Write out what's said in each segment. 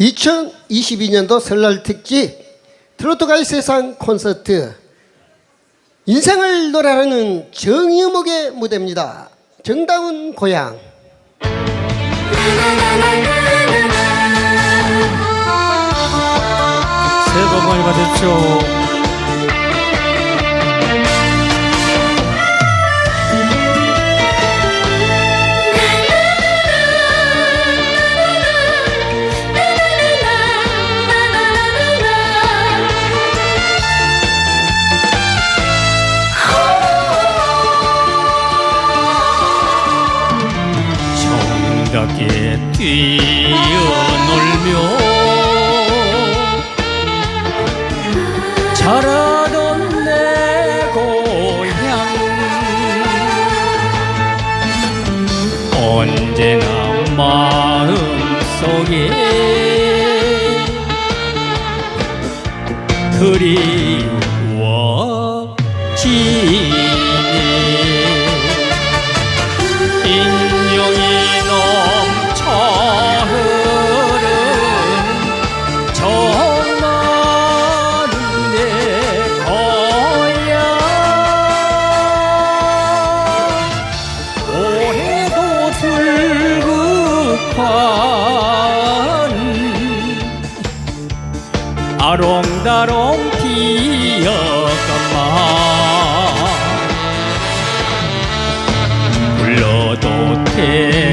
2022년도 설날 특집 트로트가의 세상 콘서트 인생을 노래하는 정유목의 무대입니다. 정다운 고향 새해 복 많이 받으십시오. 정답게 뛰어놀며 자라던 내 고향. 언제나 마음속에 그리워지 아롱다롱 피어가마 불러도 대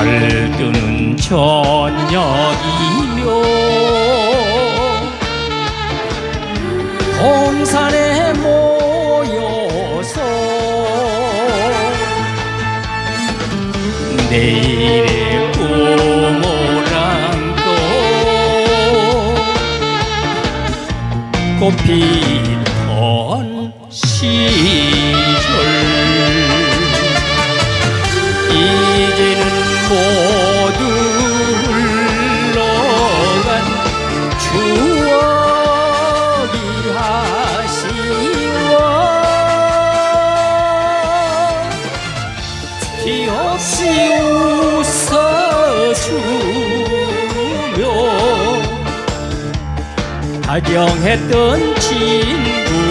달뜨는 저녁이며 동산에 모여서 내일의 꿈을 안고 꽃피 웃어주며 다정했던 지난